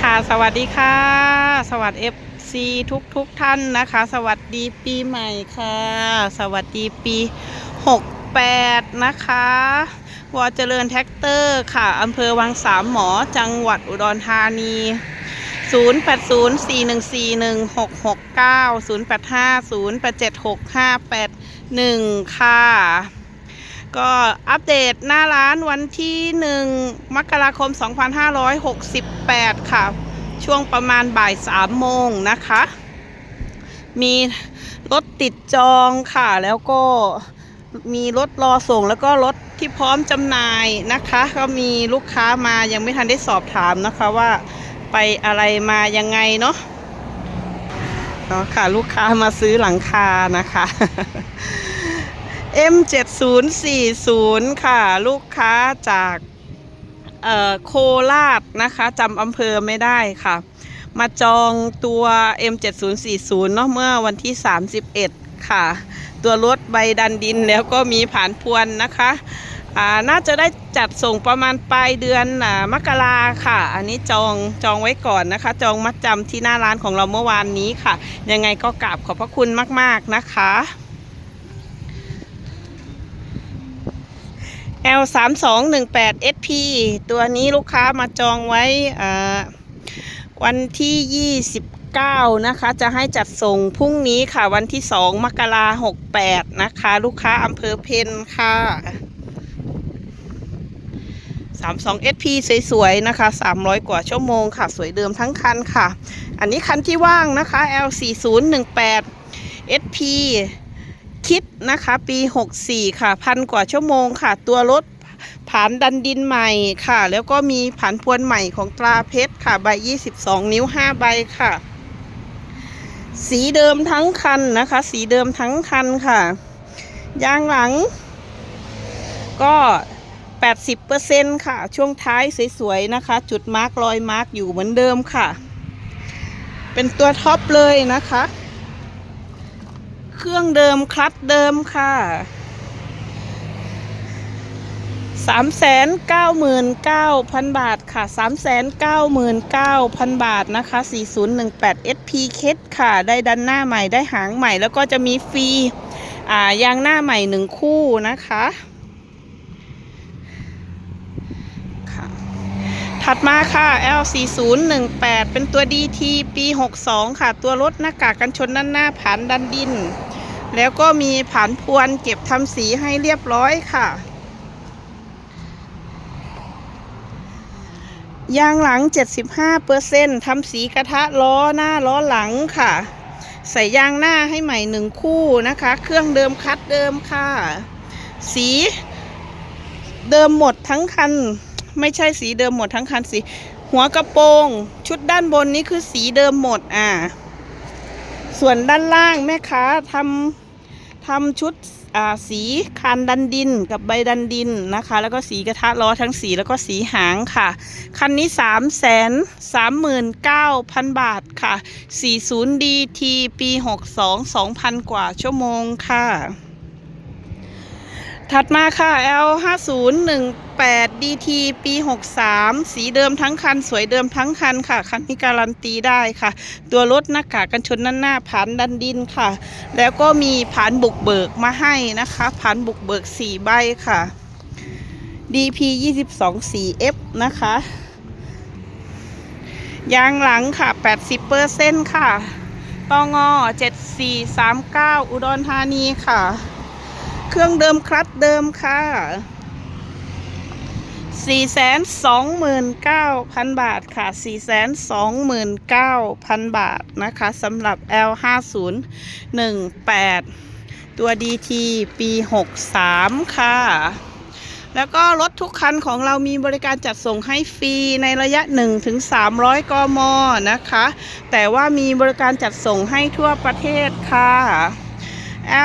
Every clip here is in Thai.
ค่ะ สวัสดีค่ะ สวัสดี FC ทุกทุกท่านนะคะ สวัสดีปีใหม่ค่ะ สวัสดีปี68นะคะวอเจริญแท็กเตอร์ค่ะอำเภอวังสามหมอจังหวัดอุดรธานี0804141669 0850876581 ค่ะ ก็อัปเดตหน้าร้านวันที่ 1 มกราคม 2568 ค่ะ ช่วงประมาณบ่าย 3 โมงนะคะ มีรถติดจองค่ะ แล้วก็มีรถรอส่งแล้วก็รถที่พร้อมจำหน่ายนะคะ ก็มีลูกค้ามายังไม่ทันได้สอบถามนะคะว่าไปอะไรมายังไงเนาะเนาะค่ะ ลูกค้ามาซื้อหลังคานะคะ M7040 ค่ะ ลูกค้าจากโคราชนะคะจำอำเภอไม่ได้ค่ะ มาจองตัว M7040 เนาะเมื่อวันที่ 31 ค่ะ ตัวรถใบดันดินแล้วก็มีผ่านพวนนะคะอ่าน่าจะได้จัดส่งประมาณปลายเดือนอมกราค่ะ อันนี้จองจองไว้ก่อนนะคะ จองมัดจำที่หน้าร้านของเราเมื่อวานนี้ค่ะ ยังไงก็กราบขอบพระคุณมาก ๆ นะคะ L 3 2 1 8 SP ตัวนี้ลูกค้ามาจองไว้วันที่ 29 นะคะ จะให้จัดส่งพรุ่งนี้ค่ะ วันที่ 2 มกราหก68นะคะ ลูกค้าอำเภอเพนค่ะ 32 SP สวยๆ นะคะ 300 กว่าชั่วโมงค่ะ สวยเดิมทั้งคันค่ะ อันนี้คันที่ว่างนะคะ L 4 0 1 8 SP คิดนะคะ ปี 64 ค่ะ พันกว่าชั่วโมงค่ะ ตัวรถผ่านดันดินใหม่ค่ะ แล้วก็มีผ่านพวนใหม่ของตราเพชรค่ะ ใบ 22 นิ้ว 5 ใบค่ะ สีเดิมทั้งคันนะคะ สีเดิมทั้งคันค่ะ ยางหลัง ก็ 80%ค่ะ ช่วงท้ายสวยๆนะคะ จุดมาร์กรอยมาร์กอยู่เหมือนเดิมค่ะ เป็นตัวท็อปเลยนะคะ เครื่องเดิมคลัตเดิมค่ะ3 9 9 0 0 0บาทค่ะ3 9 9 0 0 0บาทนะคะ4018 SP เคสค่ะ ได้ดันหน้าใหม่ได้หางใหม่แล้วก็จะมีฟรีอ่ายางหน้าใหม่หนึ่งคู่นะคะ ถัดมาค่ะ L4018 เป็นตัว DT ปี 62 ค่ะ ตัวรถหน้ากากกันชนด้านหน้าผ่านดันดิน แล้วก็มีผ่านพวนเก็บทำสีให้เรียบร้อยค่ะ ยางหลัง 75%ทำสีกระทะล้อหน้าล้อหลังค่ะ ใส่ยางหน้าให้ใหม่หนึ่งคู่นะคะ เครื่องเดิมคัดเดิมค่ะ สีเดิมหมดทั้งคัน ไม่ใช่สีเดิมหมดทั้งคันสีหัวกระโปรง ชุดด้านบนนี้คือสีเดิมหมดอ่า ส่วนด้านล่างแม่ค้าทำทำชุดอ่าสีคานดันดินกับใบดันดินนะคะ แล้วก็สีกระทะล้อทั้งสีแล้วก็สีหางค่ะ คันนี้ 3 3 3 9 0 0 0 บาทค่ะ 40 DT ปี 62 2,000 กว่าชั่วโมงค่ะ ถัดมาค่ะ L 5 0 1 8 DT ปี 63 สีเดิมทั้งคัน สวยเดิมทั้งคันค่ะ คันนี้การันตีได้ค่ะ ตัวรถหน้ากากกันชนด้านหน้าผ่านดันดินค่ะ แล้วก็มีผ่านบุกเบิกมาให้นะคะผ่านบุกเบิก 4 ใบค่ะ DP 22 4F นะคะ ยางหลังค่ะ 80%ค่ะตองอ7439 อุดรธานีค่ะ เครื่องเดิมคลัตเดิมค่ะ429,000บาทค่ะ429,000บาทนะคะสำหรับ L5018 ตัว DT ปี63ค่ะ แล้วก็รถทุกคันของเรามีบริการจัดส่งให้ฟรีในระยะ 1-300 กมนะคะ แต่ว่ามีบริการจัดส่งให้ทั่วประเทศค่ะ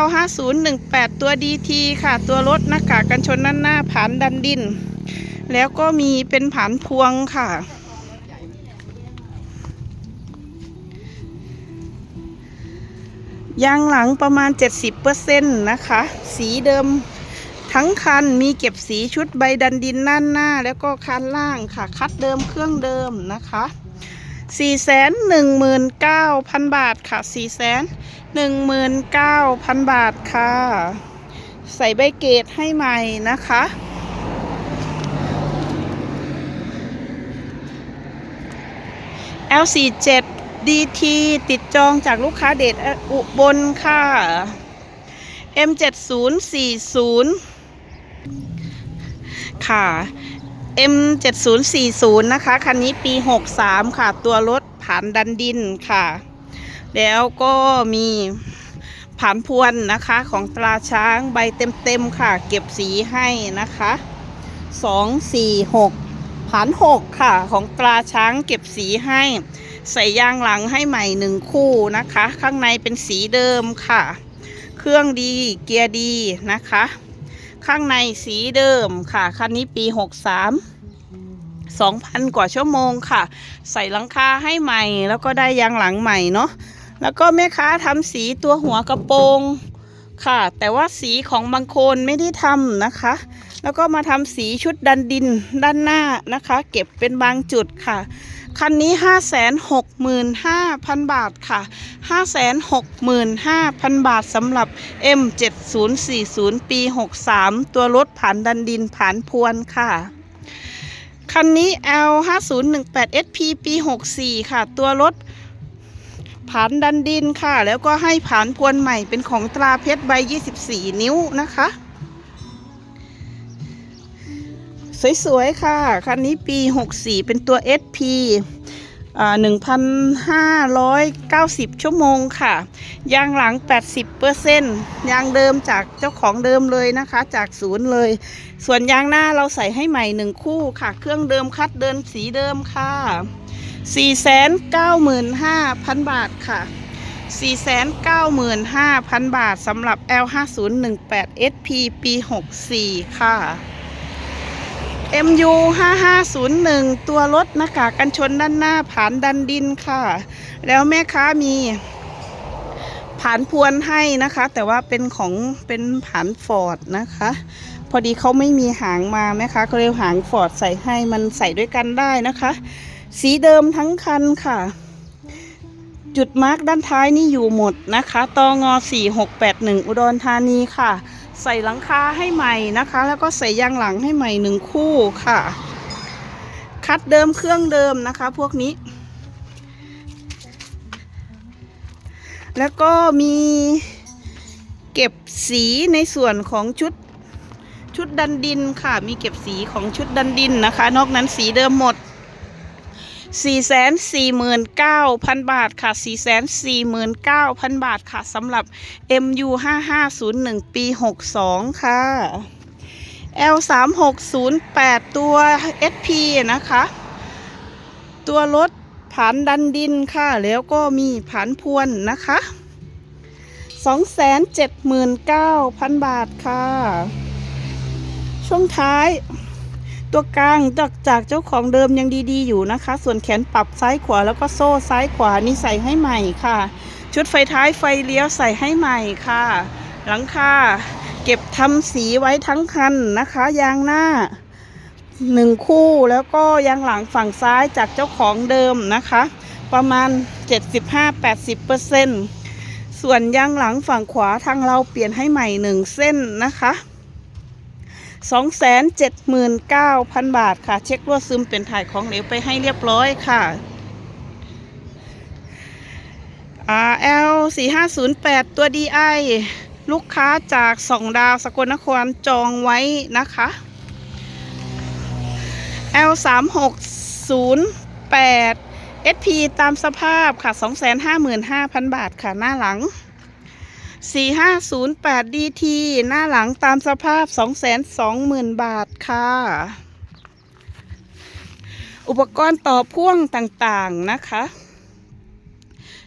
L5018 ตัว DT ค่ะ ตัวรถหน้ากากกันชนด้านหน้าผ่านดันดิน แล้วก็มีเป็นผันพวงค่ะ ยางหลังประมาณ 70%นะคะ สีเดิมทั้งคันมีเก็บสีชุดใบดันดินด้านหน้า แล้วก็คันล่างค่ะ คัดเดิมเครื่องเดิมนะคะ สี่แสนหนึ่งหมื่นเก้าพันบาทค่ะสี่แสนหนึ่งหมื่นเก้าพันบาทค่ะ ใส่ใบเกตให้ใหม่นะคะ L47 DT ติดจองจากลูกค้าเดชอุบลค่ะ M7040 ค่ะ M7040 นะคะ คันนี้ปี 63 ค่ะ ตัวรถผ่านดันดินค่ะ แล้วก็มีผ่านพวนนะคะของตราช้างใบเต็มๆค่ะ เก็บสีให้นะคะ 2 4 6ผ่าน 6 ค่ะ ของตราช้างเก็บสีให้ ใส่ยางหลังให้ใหม่หนึ่งคู่นะคะ ข้างในเป็นสีเดิมค่ะ เครื่องดีเกียร์ดีนะคะ ข้างในสีเดิมค่ะ คันนี้ปี 63 2,000 กว่าชั่วโมงค่ะ ใส่หลังคาให้ใหม่ แล้วก็ได้ยางหลังใหม่เนาะแล้วก็แม่ค้าทำสีตัวหัวกระโปรงค่ะ แต่ว่าสีของบางคนไม่ได้ทำนะคะ แล้วก็มาทำสีชุดดันดินด้านหน้านะคะ เก็บเป็นบางจุดค่ะ คันนี้ 565,000 บาทค่ะ 565,000 บาทสำหรับ M7040 ปี 63 ตัวรถผ่านดันดินผ่านพวนค่ะ คันนี้ L5018SP ปี 64 ค่ะ ตัวรถผ่านดันดินค่ะ แล้วก็ให้ผ่านพวนใหม่เป็นของตราเพชรใบ 24 นิ้วนะคะ สวยๆ ค่ะ คันนี้ปี 64 เป็นตัว SP อ่า1,590 ชั่วโมงค่ะ ยางหลัง 80เปอร์เซ็นยางเดิมจากเจ้าของเดิมเลยนะคะ จากศูนย์เลย ส่วนยางหน้าเราใส่ให้ใหม่หนึ่งคู่ค่ะ เครื่องเดิมคัดเดินสีเดิมค่ะ 495,000 บาทค่ะ 495,000 บาทสำหรับ L5018SP ปี 64 ค่ะ MU 5501 ตัวรถหน้ากากกันชนด้านหน้าผ่านดันดินค่ะ แล้วแม่ค้ามีผ่านพวนให้นะคะ แต่ว่าเป็นของเป็นผ่านฟอร์ดนะคะ พอดีเขาไม่มีหางมาแม่ค้าก็เลยหางฟอร์ดใส่ให้มันใส่ด้วยกันได้นะคะ สีเดิมทั้งคันค่ะ จุดมาร์กด้านท้ายนี่อยู่หมดนะคะตองอ4681 อุดรธานีค่ะ ใส่หลังคาให้ใหม่นะคะ แล้วก็ใส่ยางหลังให้ใหม่หนึ่งคู่ค่ะ คัดเดิมเครื่องเดิมนะคะ พวกนี้ แล้วก็มีเก็บสีในส่วนของชุดชุดดันดินค่ะ มีเก็บสีของชุดดันดินนะคะ นอกนั้นสีเดิมหมด 449,000 บาทค่ะ 449,000 บาทค่ะสำหรับ MU 5501 ปี 62 ค่ะ L 3608ตัว SP นะคะ ตัวรถผ่านดันดินค่ะ แล้วก็มีผ่านพวนนะคะ 279,000 บาทค่ะ ช่วงท้าย ตัวกลางจากจากเจ้าของเดิมยังดีๆอยู่นะคะ ส่วนแขนปรับซ้ายขวาแล้วก็โซ่ซ้ายขวานี่ใส่ให้ใหม่ค่ะ ชุดไฟท้ายไฟเลี้ยวใส่ให้ใหม่ค่ะ หลังคาเก็บทำสีไว้ทั้งคันนะคะ ยางหน้าหนึ่งคู่แล้วก็ยางหลังฝั่งซ้ายจากเจ้าของเดิมนะคะ ประมาณ 75-80%ส่วนยางหลังฝั่งขวาทางเราเปลี่ยนให้ใหม่หนึ่งเส้นนะคะ 279,000 บาทค่ะ เช็ครั่วซึมเป็นถ่ายของเหลวไปให้เรียบร้อยค่ะ RL 4508 ตัว DI ลูกค้าจากสองดาวสกลนครจองไว้นะคะ L 3608 SP ตามสภาพค่ะ 255,000 บาทค่ะ หน้าหลัง 4508 DT หน้าหลังตามสภาพ 220,000 บาทค่ะ อุปกรณ์ต่อพ่วงต่างๆนะคะ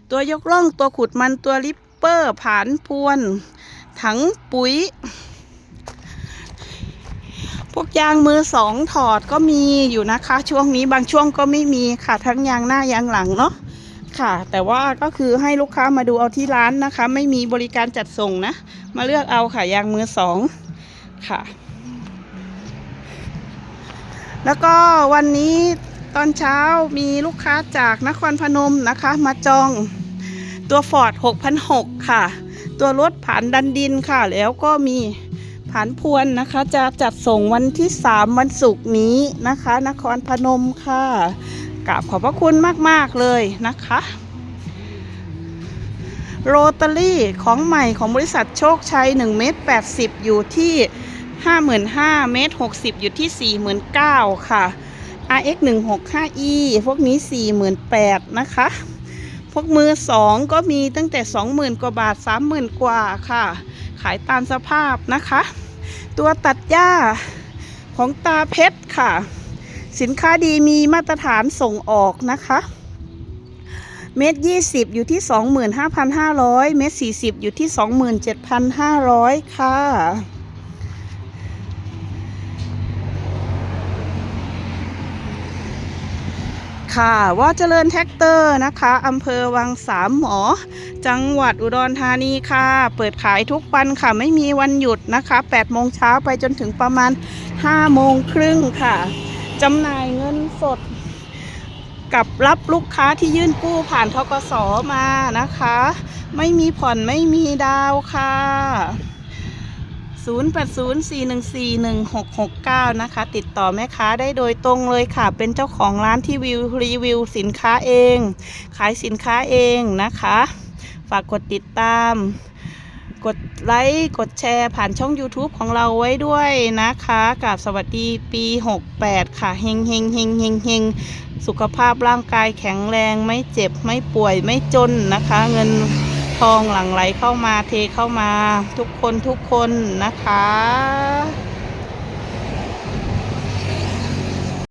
ตัวยกล่องตัวขุดมันตัวริปเปอร์ผานพวน ถังปุ๋ย พวกยางมือสองถอดก็มีอยู่นะคะ ช่วงนี้บางช่วงก็ไม่มีค่ะ ทั้งยางหน้ายางหลังเนาะ ค่ะ แต่ว่าก็คือให้ลูกค้ามาดูเอาที่ร้านนะคะ ไม่มีบริการจัดส่งนะ มาเลือกเอาค่ะยางมือสองค่ะ แล้วก็วันนี้ตอนเช้ามีลูกค้าจากนครพนมนะคะ มาจองตัวฟอร์ด6,600ค่ะ ตัวรถผ่านดันดินค่ะ แล้วก็มีผ่านพวนนะคะ จะจัดส่งวันที่ 3 วันศุกร์นี้นะคะ นครพนมค่ะ กราบขอบพระคุณมาก ๆ เลยนะคะโรตารี่ของใหม่ของบริษัทโชคชัย1เมตร80 อยู่ที่ 55,000เมตร60 อยู่ที่ 49,000 ค่ะ RX 165E พวกนี้ 48,000 นะคะ พวกมือสองก็มีตั้งแต่ 20,000 กว่าบาท 30,000 กว่าค่ะ ขายตามสภาพนะคะ ตัวตัดหญ้าของตาเพชรค่ะ สินค้าดีมีมาตรฐานส่งออกนะคะเมตรยี่สิบอยู่ที่สองหมื่นห้าพันห้าร้อยเมตรสี่สิบอยู่ที่สองหมื่นเจ็ดพันห้าร้อยค่ะ ค่ะว่าเจริญแท็กเตอร์นะคะอำเภอวังสามหมอ จังหวัดอุดรธานีค่ะ เปิดขายทุกวันค่ะ ไม่มีวันหยุดนะคะ8โมงเช้าไปจนถึงประมาณ5โมงครึ่งค่ะ จำหน่ายเงินสด กับรับลูกค้าที่ยื่นกู้ผ่านทกสมานะคะ ไม่มีผ่อนไม่มีดาวน์ค่ะ 0804141669 นะคะ ติดต่อแม่ค้าได้โดยตรงเลยค่ะ เป็นเจ้าของร้านที่วิวรีวิวสินค้าเอง ขายสินค้าเองนะคะ ฝากกดติดตาม กดไลค์กดแชร์ผ่านช่อง YouTube ของเราไว้ด้วยนะคะกับสวัสดีปี 68 ค่ะเฮงเฮงเฮงเฮงเฮงสุขภาพร่างกายแข็งแรงไม่เจ็บไม่ป่วยไม่จนนะคะ เงินทองหลั่งไหลเข้ามาเทเข้ามาทุกคนทุกคนนะคะ